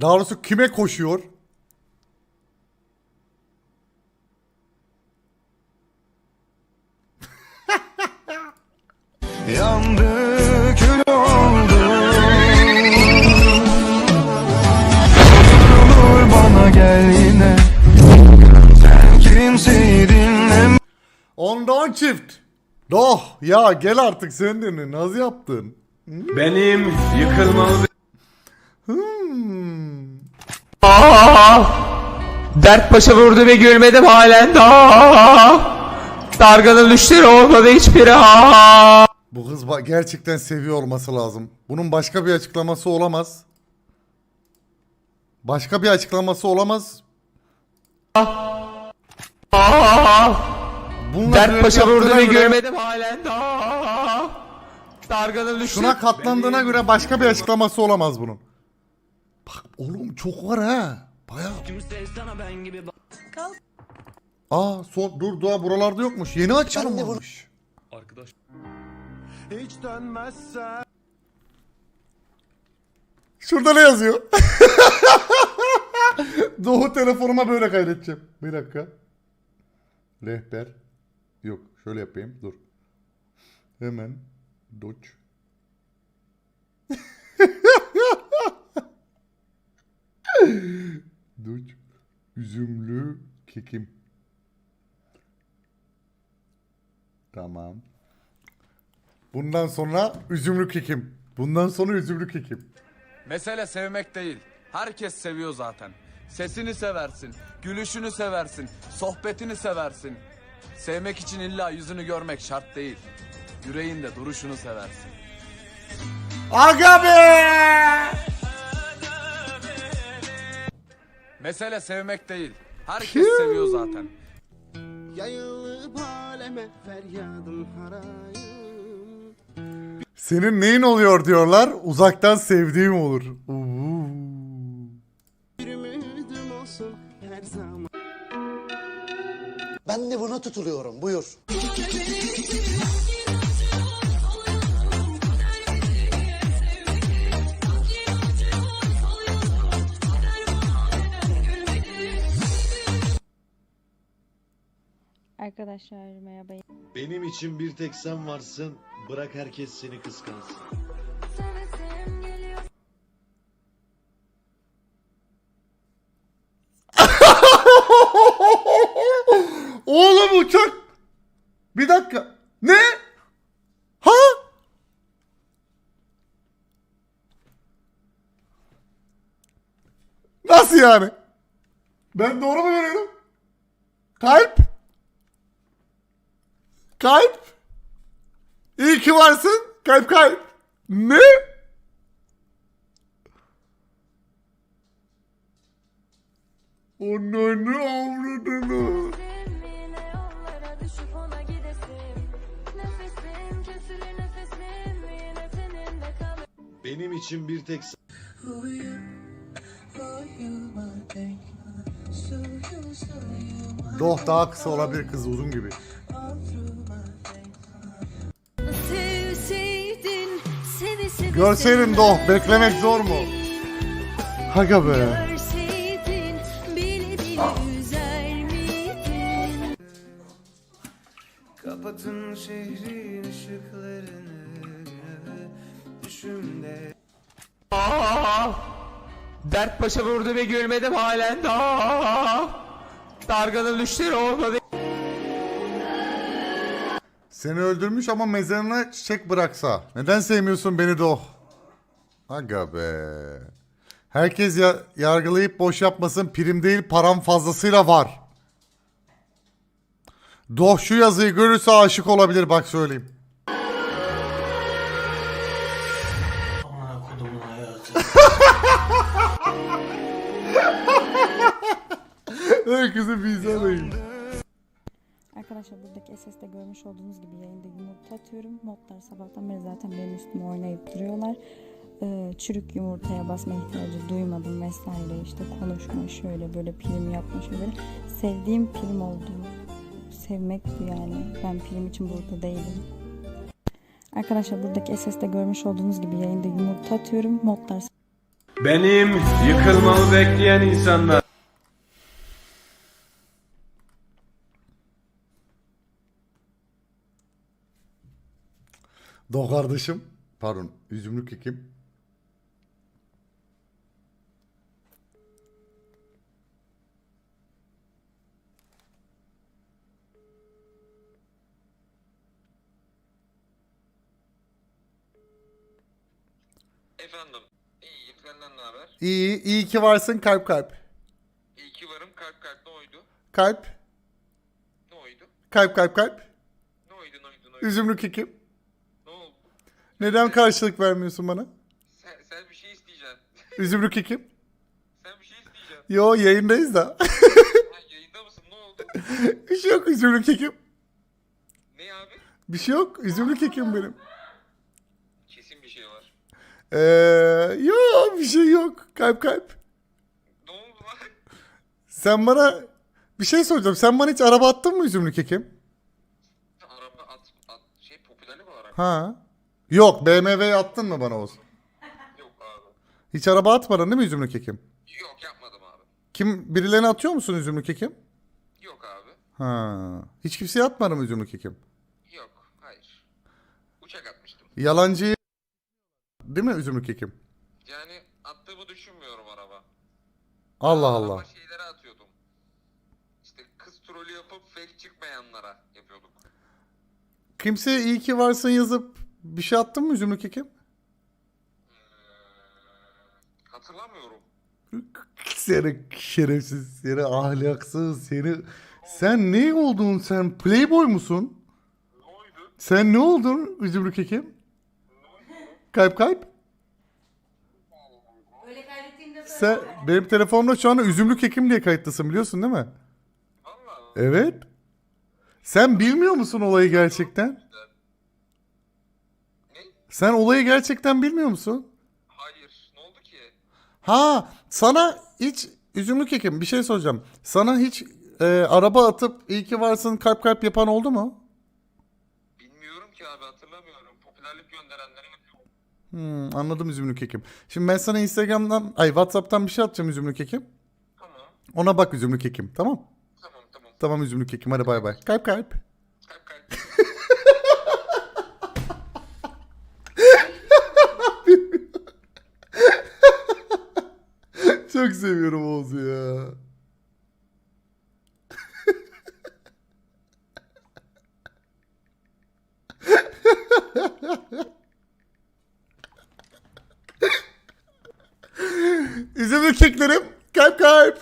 Daha doğrusu kime koşuyor? Yandı kül oldu Olur bana gel yine kimseyi dinleme Ondan çift. Doh ya gel artık sen de naz yaptın? Benim yıkılmalı Hmm. Dert başa vurdu ve gülmedim halen daha. Dargının düşleri olmadı hiçbiri ha. Bu kız gerçekten seviyor olması lazım. Bunun başka bir açıklaması olamaz. Başka bir açıklaması olamaz. Bununla Dert başa vurdu ve gülmedim halen daha. Dargının düşleri... Şuna katlandığına göre başka bir açıklaması olamaz bunun. Bak oğlum çok var ha. Baya. Aa son dur daha buralarda yokmuş. Yeni açılım olmuş. Hiç dönmezsen Şurada ne yazıyor? Doğu telefonuma böyle kaydedeceğim. Bir dakika. Rehber. Yok şöyle yapayım dur. Hemen. Doç. Doç. Üzümlü kekim. Tamam. Bundan sonra üzümlü kekim. Bundan sonra üzümlü kekim. Mesele sevmek değil. Herkes seviyor zaten. Sesini seversin, gülüşünü seversin, sohbetini seversin. Sevmek için illa yüzünü görmek şart değil. Yüreğinde duruşunu seversin. Aga be! Mesele sevmek değil. Herkes seviyor zaten. Yayılıp aleme feryadım harayım Senin neyin oluyor diyorlar. Uzaktan sevdiğim olur. Uuu. Bir ümidim olsun her zaman Ben de buna tutuluyorum. Buyur. Arkadaşlar merhaba. Benim için bir tek sen varsın. Bırak herkes seni kıskansın. Oğlum uçak. Bir dakika. Ne? Ha? Nasıl yani? Ben doğru mu veriyorum? Kalp? Kalp? İyi ki varsın. Kalp kalp. Ne? Ananı avradını. Benim için bir tek sen. Doh daha kısa olabilir kız uzun gibi. Görseydin Doh beklemek zor mu? Haga be. Görseydin, bile bile üzer miydin? Kapatın şehrin ışıklarını Düşümde Dert başa vurdu ve gülmedim halen daha. Dargının düşleri olmadı Seni öldürmüş ama mezarına çiçek bıraksa. Neden sevmiyorsun beni Doh? Aga be. Herkes ya yargılayıp boş yapmasın. Prim değil param fazlasıyla var. Doh şu yazıyı görürse aşık olabilir bak söyleyeyim. Herkese bir izlemeyin. Arkadaşlar buradaki SS'de görmüş olduğunuz gibi yayında yumurta atıyorum. Modlar sabahtan beri zaten benim üstüme oynayıp duruyorlar. Ee, çürük yumurtaya basma ihtiyacı duymadım vesaire işte konuşma şöyle böyle prim yapma şöyle. Sevdiğim prim oldu. Sevmek bu yani. Ben prim için burada değilim. Arkadaşlar buradaki SS'de görmüş olduğunuz gibi yayında yumurta atıyorum. Modlar Benim yıkılmamı bekleyen insanlar. Do kardeşim. Pardon. Üzümlük ekim. Efendim, iyiyim. Senden ne haber? İyi. iyi ki varsın kalp kalp. İyi ki varım. Kalp kalp ne oydu? Kalp. Ne oydu? Kalp kalp kalp. Ne oydu, ne oydu, ne oydu? Üzümlük ekim. Neden karşılık vermiyorsun bana? Sen, sen bir şey isteyeceksin. Üzümlük ekim. sen bir şey isteyeceksin. Yo yayındayız da. Ha, yayında mısın? Ne oldu? bir şey yok üzümlük ekim. Ne abi? Bir şey yok. Üzümlük ekim benim. Kesin bir şey var. Ee, yo bir şey yok. Kalp kalp. Ne oldu lan? Sen bana bir şey soracağım. Sen bana hiç araba attın mı üzümlük ekim? Araba at, at şey popüler olarak. Ha. Yok BMW'ye attın mı bana olsun? Yok abi. Hiç araba atmadın değil mi üzümlük ekim? Yok yapmadım abi. Kim birilerine atıyor musun üzümlük ekim? Yok abi. Ha. Hiç kimseye atmadın mı üzümlük ekim? Yok. Hayır. Uçak atmıştım. Yalancıyı değil mi üzümlük ekim? Yani attığımı düşünmüyorum araba. Allah Araba Allah. şeylere atıyordum. İşte kız trolü yapıp fake çıkmayanlara yapıyorduk. Kimseye iyi ki varsın yazıp bir şey attın mı üzümlük ekim? Hatırlamıyorum. Seni şerefsiz, seni ahlaksız, seni... Sen ne oldun sen? Playboy musun? Ne oydu? Sen ne oldun üzümlük ekim? Kalp kalp? Sen benim telefonumda şu anda üzümlük ekim diye kayıtlısın biliyorsun değil mi? Valla. Evet. Sen bilmiyor musun olayı gerçekten? Sen olayı gerçekten bilmiyor musun? Hayır. Ne oldu ki? Ha, sana hiç üzümlük ekim bir şey soracağım. Sana hiç e, araba atıp iyi ki varsın kalp kalp yapan oldu mu? Bilmiyorum ki abi hatırlamıyorum. Popülerlik gönderenleri yapıyorum. Hmm, anladım üzümlük ekim. Şimdi ben sana Instagram'dan, ay WhatsApp'tan bir şey atacağım üzümlük ekim. Tamam. Ona bak üzümlük ekim. Tamam? Tamam tamam. Tamam üzümlük ekim. Hadi bay bay. Kalp kalp. Kalp kalp. Çok seviyorum Oğuz'u ya. Üzümlük keklerim. Kalp kalp.